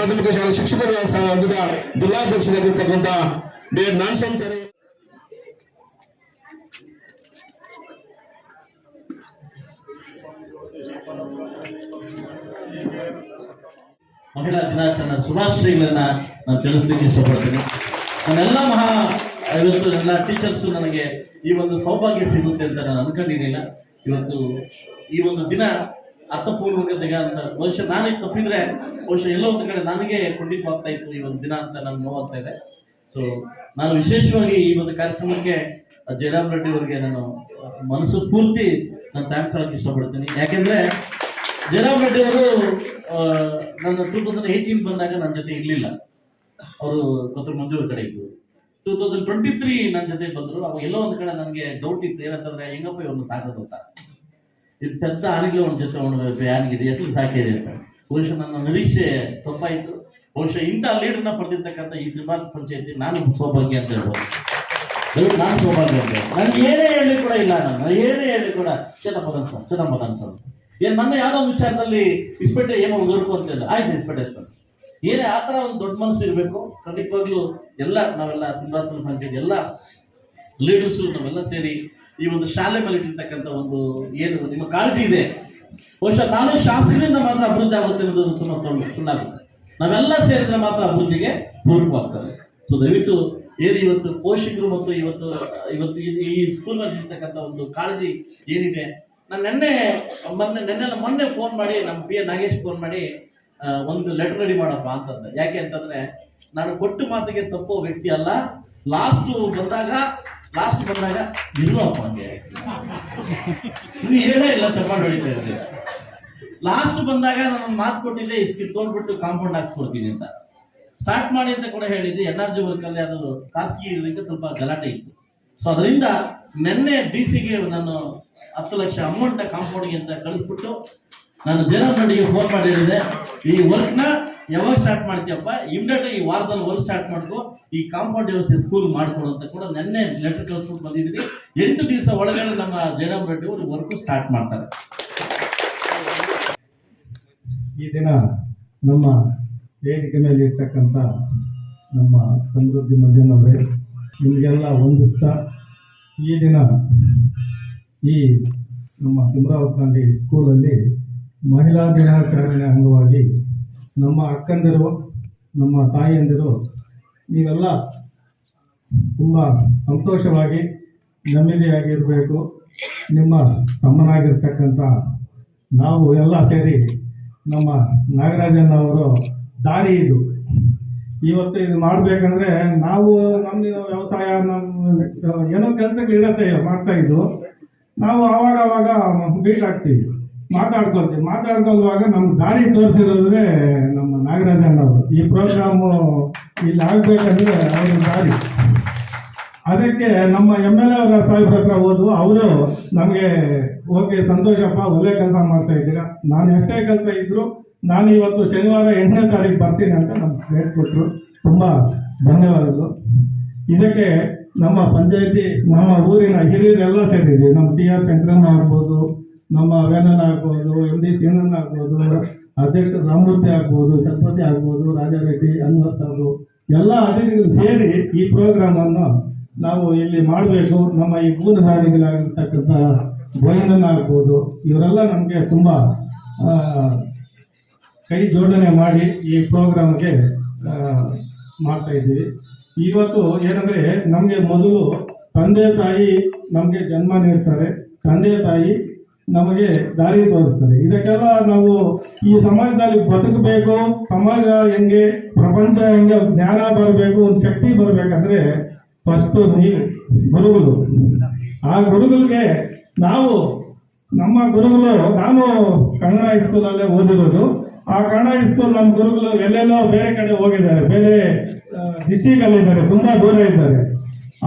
ಪ್ರಾಥಮಿಕ ಶಾಲಾ ಶಿಕ್ಷಕರ ಸಂಘದ ಜಿಲ್ಲಾಧ್ಯಕ್ಷರಾಗಿರ್ತಕ್ಕಂಥ ಡೇಡ್ ಸರ್. ಮಹಿಳಾ ದಿನಾಚರಣೆ ಶುಭಾಶಯಗಳನ್ನ ನಾನು ತಿಳಿಸ್ಲಿಕ್ಕೆ ಇಷ್ಟಪಡ್ತೀನಿ. ನನ್ನೆಲ್ಲ ಮಹಾ ಇವತ್ತು ನನ್ನ ಟೀಚರ್ಸ್ ನನಗೆ ಈ ಒಂದು ಸೌಭಾಗ್ಯ ಸಿಗುತ್ತೆ ಅಂತ ನಾನು ಅನ್ಕೊಂಡಿರಲಿಲ್ಲ. ಇವತ್ತು ಈ ಒಂದು ದಿನ ಅರ್ಥಪೂರ್ವಕ ದಿನ ಅಂತ ಬಹುಶಃ ನಾನೇ ತಪ್ಪಿದ್ರೆ ಬಹುಶಃ ಎಲ್ಲೋ ಒಂದು ಕಡೆ ನನಗೆ ಖಂಡಿತವಾಗ್ತಾ ಇತ್ತು ಈ ಒಂದು ದಿನ ಅಂತ ನನ್ಗೆ ನೋವಾಗ್ತಾ ಇದೆ. ಸೊ ನಾನು ವಿಶೇಷವಾಗಿ ಈ ಒಂದು ಕಾರ್ಯಕ್ರಮಕ್ಕೆ ಜಯರಾಮ್ ರೆಡ್ಡಿ ಅವರಿಗೆ ನಾನು ಮನಸ್ಸು ಪೂರ್ತಿ ನಾನು ಥ್ಯಾಂಕ್ಸ್ ಹೇಳಕ್ಕೆ ಇಷ್ಟಪಡ್ತೀನಿ. ಯಾಕೆಂದ್ರೆ ಜಯರಾಮ್ ರೆಡ್ಡಿ ಅವರು ನನ್ನ ಟೂ ತೌಸಂಡ್ ಏಯ್ಟೀನ್ ಬಂದಾಗ ನನ್ನ ಜೊತೆ ಇರಲಿಲ್ಲ. ಅವರು ಕೊತ್ತೂರು ಮಂಜೂರು ಕಡೆ ಇದ್ರು ಟೂ ತೌಸಂಡ್ ಟ್ವೆಂಟಿ ತ್ರೀ ನನ್ನ ಜೊತೆ ಬಂದರು. ಅವಾಗ ಎಲ್ಲೋ ಒಂದು ಕಡೆ ನನಗೆ ಡೌಟ್ ಇತ್ತು. ಏನಂತಂದ್ರೆ, ಹೆಂಗಪ್ಪ ಇವ್ರನ್ನ ಸಾಕೋದು ಅಂತ. ಇದು ಪೆద్ద ಆನೆಗಳ ಒಂದು ಜೊತೆ ಒಂದು ಯಾನಿಗಿದೆ ಎತ್ಲು ಸಾಕೇರಿ ಅಂತ. ಬಹುಶಃ ನನ್ನ ನಿರೀಕ್ಷೆ ತಪ್ಪಾಯಿತು ಬಹುಶಃ ಇಂಥ ಲೀಡರ್ನ ಪಡೆದಿರ್ತಕ್ಕಂಥ ಈ ತ್ರಿಭಾರತ ಪಂಚಾಯತಿ ನಾನು ಸೌಭಾಗ್ಯ ಅಂತ ಹೇಳ್ಬೋದು. ನಾನು ಸೌಭಾಗ್ಯ ಅಂತ. ನನಗೆ ಏನೇ ಹೇಳಿ ಕೂಡ ಇಲ್ಲ ನಾನು. ಏನೇ ಹೇಳಿ ಕೂಡ ಚೇತಪದನ್ ಸರ್ ಚೇತಪದನ್ ಸರ್. ಏನ್ ನನ್ನ ಯಾವುದೋ ಒಂದು ವಿಚಾರದಲ್ಲಿ ಇಸ್ಪೇಟೆ ಏನೋ ಒಂದು ಅಂತಿಲ್ಲ ಆಯ್ತು ಇಸ್ಪೇಟೆ ಸರ್ ಏನೇ ಆ ಥರ ಒಂದು ದೊಡ್ಡ ಮನಸ್ಸು ಇರಬೇಕು, ಖಂಡಿತವಾಗ್ಲೂ ಎಲ್ಲ ನಾವೆಲ್ಲ ತ್ರಿಭಾರತ ಪಂಚಾಯತ್ ಎಲ್ಲ ಲೀಡರ್ಸು, ನಾವೆಲ್ಲ ಸೇರಿ ಈ ಒಂದು ಶಾಲೆ ಮೇಲೆ ಇಟ್ಟಿರ್ತಕ್ಕಂಥ ಒಂದು ಏನು, ನಿಮ್ಮ ಕಾಳಜಿ ಇದೆ. ಬಹುಶಃ ನಾನು ಶಾಸಕರಿಂದ ಮಾತ್ರ ಅಭಿವೃದ್ಧಿ ಆಗುತ್ತೆ ಅನ್ನೋದು ತುಂಬ ಸುಳ್ಳಾಗುತ್ತೆ ನಾವೆಲ್ಲ ಸೇರಿದ್ರೆ ಮಾತ್ರ ಅಭಿವೃದ್ಧಿಗೆ ಪೂರಕವಾಗ್ತದೆ. ಸೊ ದಯವಿಟ್ಟು ಏನು ಇವತ್ತು ಪೋಷಕರು ಮತ್ತು ಇವತ್ತು ಇವತ್ತು ಈ- ಸ್ಕೂಲ್ನಲ್ಲಿ ಇರ್ತಕ್ಕಂಥ ಒಂದು ಕಾಳಜಿ ಏನಿದೆ? ನಾನು ನಿನ್ನೆ, ಮೊನ್ನೆ ನಿನ್ನೆ ಮೊನ್ನೆ ಫೋನ್ ಮಾಡಿ, ನಮ್ಮ ಪಿ ಎ. ನಾಗೇಶ್ ಫೋನ್ ಮಾಡಿ ಒಂದು ಲೆಟರ್ ರೆಡಿ ಮಾಡಪ್ಪ ಅಂತಂದೆ. ಯಾಕೆ ಅಂತಂದ್ರೆ, ನಾನು ಕೊಟ್ಟು ಮಾತಿಗೆ ತಪ್ಪೋ ವ್ಯಕ್ತಿ ಅಲ್ಲ. ಲಾಸ್ಟ್ ಬಂದಾಗ ಲಾಸ್ಟ್ ಬಂದಾಗ ಇಲ್ಲಪ್ಪ ಹಂಗೆ. ನೀವು ಹೇಳೇ ಇಲ್ಲ, ಚಪ್ಪಾಳೆ ಹೊಡಿತಾ ಇರ್ತೀರ ಲಾಸ್ಟ್ ಬಂದಾಗ ನಾನು ಮಾತು ಕೊಟ್ಟಿದ್ದೆ ಇಸ್ಕಿ ತೋಡ್ಬಿಟ್ಟು ಕಾಂಪೌಂಡ್ ಹಾಕ್ಸ್ಕೊಡ್ತೀನಿ ಅಂತ. ಸ್ಟಾರ್ಟ್ ಮಾಡಿ ಅಂತ ಕೂಡ ಹೇಳಿದ್ದೆ ಎನ್ ಆರ್ ಜಿ ವರ್ಕಲ್ಲಿ ಅದು ಖಾಸಗಿ ಇರೋದಕ್ಕೆ ಸ್ವಲ್ಪ ಗಲಾಟೆ ಇತ್ತು. ಸೊ ಅದರಿಂದ ನಿನ್ನೆ ಡಿ ಸಿಗೆ ನಾನು ಹತ್ತು ಲಕ್ಷ ಅಮೌಂಟ್ ಕಾಂಪೌಂಡ್ಗೆ ಅಂತ ಕಳಿಸ್ಬಿಟ್ಟು ನಾನು ರೆಡ್ಡಿಗೆ ಫೋನ್ ಮಾಡಿ ಹೇಳಿದೆ ಈ ವರ್ಕ್ನ ಯಾವಾಗ ಸ್ಟಾರ್ಟ್ ಮಾಡ್ತೀಯಪ್ಪ? ಇಮಿಡಿಯೇಟ್ ಈ ವಾರದಲ್ಲಿ ವರ್ಕ್ ಸ್ಟಾರ್ಟ್ ಮಾಡ್ಕೊ? ಈ ಕಾಂಪೌಂಡ್ ವ್ಯವಸ್ಥೆ ಸ್ಕೂಲ್ ಮಾಡ್ಕೊಡು ಅಂತ ಕೂಡ ನಿನ್ನೆ ಲೆಟರ್ ಕಳ್ಸ್ಬಿಟ್ಟು ಬಂದಿದ್ದೀವಿ ಎಂಟು ದಿವಸ ಒಳಗಡೆ ನಮ್ಮ ಜಯರಾಮ್ ರೆಡ್ಡಿ ಅವರು ವರ್ಕ್ ಸ್ಟಾರ್ಟ್ ಮಾಡ್ತಾರೆ. ಈ ದಿನ ನಮ್ಮ ವೇದಿಕೆ ಮೇಲೆ ಇರ್ತಕ್ಕಂಥ ನಮ್ಮ ಸಮೃದ್ಧಿ ಮಂಜನವರೇ, ನಿಮಗೆಲ್ಲ ಹೊಂದಿಸ್ತಾ ಈ ದಿನ ಈ ನಮ್ಮ ತಿಮ್ರಾವತ್ನಲ್ಲಿ ಸ್ಕೂಲಲ್ಲಿ ಮಹಿಳಾ ದಿನಾಚರಣೆ ಅಂಗವಾಗಿ ನಮ್ಮ ಅಕ್ಕಂದಿರು, ನಮ್ಮ ತಾಯಿಯಂದಿರು, ನೀವೆಲ್ಲ ತುಂಬ ಸಂತೋಷವಾಗಿ ನೆಮ್ಮದಿಯಾಗಿರಬೇಕು ನಿಮ್ಮ ತಮ್ಮನಾಗಿರ್ತಕ್ಕಂಥ ನಾವು ಎಲ್ಲ ಸೇರಿ ನಮ್ಮ ನಾಗರಾಜನ್ ಅವರು ದಾರಿ ಇದು. ಇವತ್ತು ಇದು ಮಾಡಬೇಕಂದ್ರೆ ನಾವು ನಮ್ಮ ವ್ಯವಸಾಯ, ನಮ್ಮ ಏನೋ ಕೆಲಸಗಳಿರತ್ತೆ ಮಾಡ್ತಾ ಇದ್ದು. ನಾವು ಆವಾಗ ಭೇಟಿ ಆಗ್ತೀವಿ ಮಾತಾಡ್ಕೊಳ್ತೀವಿ ಮಾತಾಡ್ಕೊಳ್ಳುವಾಗ ನಮ್ಗೆ ದಾರಿ ತೋರಿಸಿರೋದ್ರೆ ನಮ್ಮ ನಾಗರಾಜ ಅವರು ಈ ಪ್ರೋಗ್ರಾಮು ಇಲ್ಲಿ ಆಗ್ಬೇಕಂದ್ರೆ ಅವ್ರ ದಾರಿ. ಅದಕ್ಕೆ ನಮ್ಮ ಎಂ ಎಲ್ ಎ ಅವರ ಸಾಹೇಬ್ರ ಹತ್ರ ಹೋದ್ವು. ಅವರು ನಮಗೆ, ಓಕೆ, ಸಂತೋಷಪ್ಪ, ಒಳ್ಳೆ ಕೆಲಸ ಮಾಡ್ತಾ ಇದ್ದೀರಾ? ನಾನು ಎಷ್ಟೇ ಕೆಲಸ ಇದ್ರು ನಾನು ಇವತ್ತು ಶನಿವಾರ ಎಂಟನೇ ತಾರೀಕು ಬರ್ತೀನಿ ಅಂತ ನಮ್ಗೆ ಹೇಳ್ಕೊಟ್ರು. ತುಂಬ ಧನ್ಯವಾದಗಳು. ಇದಕ್ಕೆ ನಮ್ಮ ಪಂಚಾಯತಿ, ನಮ್ಮ ಊರಿನ ಹಿರಿಯರೆಲ್ಲ ಸೇರಿದ್ವಿ ನಮ್ಮ ಟಿ ಆರ್ ಶಂಕರಣ್ಣ ಆಗ್ಬೋದು ನಮ್ಮ ವೇನನ್ ಆಗ್ಬೋದು ಎಂ ಡಿ ಸೀನನ್ ಆಗ್ಬೋದು, ಅಧ್ಯಕ್ಷ ರಾಮಮೂರ್ತಿ ಆಗ್ಬೋದು ಸತ್ಪತಿ ಆಗ್ಬೋದು, ರಾಜಾರೆಡ್ಡಿ, ಅನ್ವರ್ ಸಾಬು ಎಲ್ಲ ಅತಿಥಿಗಳು ಸೇರಿ ಈ ಪ್ರೋಗ್ರಾಮ್ ಅನ್ನು ನಾವು ಇಲ್ಲಿ ಮಾಡಬೇಕು. ನಮ್ಮ ಈ ಭೂಧಾರಿಗಳಾಗಿರ್ತಕ್ಕಂಥ ಗೋವಿಂದನ್ ಆಗ್ಬೋದು, ಇವರೆಲ್ಲ ನಮಗೆ ತುಂಬ ಕೈ ಜೋಡಣೆ ಮಾಡಿ ಈ ಪ್ರೋಗ್ರಾಮ್ಗೆ ಮಾಡ್ತಾ ಇದ್ದೀವಿ. ಇವತ್ತು ಏನಂದ್ರೆ, ನಮಗೆ ಮೊದಲು ತಂದೆ ತಾಯಿ ನಮಗೆ ಜನ್ಮ ನೀಡ್ತಾರೆ. ತಂದೆ ತಾಯಿ ನಮಗೆ ದಾರಿ ತೋರಿಸ್ತದೆ. ಇದಕ್ಕೆಲ್ಲ ನಾವು ಈ ಸಮಾಜದಲ್ಲಿ ಬದುಕಬೇಕು, ಸಮಾಜ ಹೆಂಗೆ, ಪ್ರಪಂಚ ಹೆಂಗೆ, ಜ್ಞಾನ ಬರಬೇಕು ಒಂದು ಶಕ್ತಿ ಬರಬೇಕಂದ್ರೆ ಫಸ್ಟ್ ನೀವು ಗುರುಗಳು. ಆ ಗುರುಗಳಿಗೆ ನಾವು ನಮ್ಮ ಗುರುಗಳು, ನಾನು ಕನ್ನಡ ಹೈಸ್ಕೂಲಲ್ಲೇ ಓದಿರೋದು. ಆ ಕನ್ನಡ ಹೈಸ್ಕೂಲ್ ನಮ್ಮ ಗುರುಗಳು ಎಲ್ಲೆಲ್ಲೋ ಬೇರೆ ಕಡೆ ಹೋಗಿದ್ದಾರೆ. ಬೇರೆ ಡಿಸ್ಟಿಕ್ ತುಂಬಾ ದೂರ ಇದ್ದಾರೆ.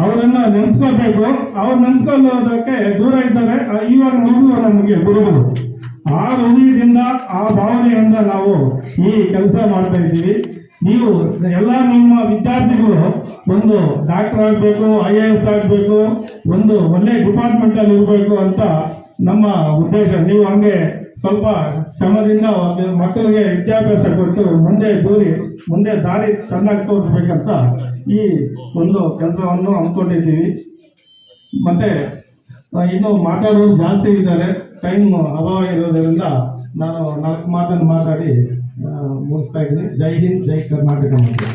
ಅವರನ್ನ ನೆನೆಸ್ಕೋಬೇಕು ಅವ್ರು ನೆನೆಸ್ಕೊಳ್ಳೋದಕ್ಕೆ ದೂರ ಇದ್ದಾರೆ. ಇವಾಗ ನೀವು ನಮಗೆ ಗುರುಗಳು ಆ ಹೃದಯದಿಂದ ಆ ಭಾವನೆಯಿಂದ ನಾವು ಈ ಕೆಲಸ ಮಾಡ್ತಾ ಇದ್ದೀವಿ. ನೀವು ಎಲ್ಲ ನಿಮ್ಮ ವಿದ್ಯಾರ್ಥಿಗಳು ಒಂದು ಡಾಕ್ಟರ್ ಆಗಬೇಕು, ಐ ಎ ಎಸ್ ಆಗಬೇಕು, ಒಂದು ಒಳ್ಳೆ ಡಿಪಾರ್ಟ್ಮೆಂಟ್ ಅಲ್ಲಿ ಇರಬೇಕು ಅಂತ ನಮ್ಮ ಉದ್ದೇಶ. ನೀವು ಹಂಗೆ ಸ್ವಲ್ಪ ಶ್ರಮದಿಂದ ಮಕ್ಕಳಿಗೆ ವಿದ್ಯಾಭ್ಯಾಸ ಕೊಟ್ಟು ಮುಂದೆ ದೂರಿ, ಮುಂದೆ ದಾರಿ ಚೆನ್ನಾಗಿ ತೋರಿಸ್ಬೇಕಂತ ಈ ಒಂದು ಕೆಲಸವನ್ನು ಅಂದ್ಕೊಂಡಿದ್ದೀವಿ ಮತ್ತೆ ಇನ್ನು ಮಾತಾಡೋರು ಜಾಸ್ತಿ ಇದ್ದಾರೆ. ಟೈಮ್ ಅಭಾವ ಇರೋದರಿಂದ ನಾನು ನಾಲ್ಕು ಮಾತನ್ನು ಮಾತಾಡಿ ಮುಗಿಸ್ತಾ ಇದ್ದೀನಿ. ಜೈ ಹಿಂದ್, ಜೈ ಕರ್ನಾಟಕ ಮಂತ್ರಿ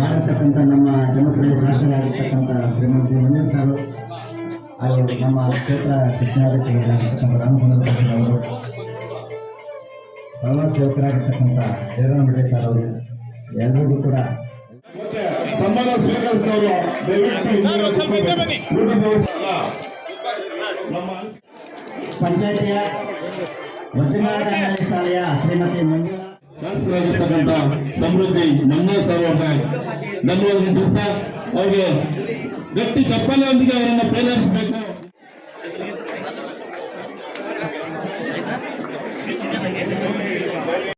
ಮಾಡಿರ್ತಕ್ಕಂಥ ನಮ್ಮ ಜನಪ್ರಿಯ ಶಾಸಕರಾಗಿರ್ತಕ್ಕಂಥ ಶ್ರೀಮಂತ ಮಂಜು ಸರ್, ಹಾಗೂ ನಮ್ಮ ಕ್ಷೇತ್ರ ಶಿಕ್ಷಣಾಧಿಕಾರಿಗಳಾಗಿರ್ತಕ್ಕಂಥ ರಾಮಚಂದ್ರ ಸಮಾಜ ಸೇವಕರಾಗಿರ್ತಕ್ಕಂಥ ಜಯರಾಮ ಸರ್ ಅವರು ಎಲ್ರಿಗೂ ಕೂಡ ಮತ್ತೆ ಸನ್ಮಾನ ಸ್ವೀಕರಿಸಿದವರು ಪಂಚಾಯಿತಿಯ ವಜ್ರನಾಥ ಶಾಲೆಯ ಶ್ರೀಮತಿ ಮಂಜುಳಾ. ಶಾಸಕರಾಗಿರ್ತಕ್ಕಂಥ ಸಮೃದ್ಧಿ ನಮ್ಮ ಸರ್ ಧನ್ಯವಾದ ದಿವಸ ಅವ್ರಿಗೆ ಗಟ್ಟಿ ಚಪ್ಪಲಿಯೊಂದಿಗೆ ಅವರನ್ನು ಪ್ರೇರೇಪಿಸಬೇಕು. No me.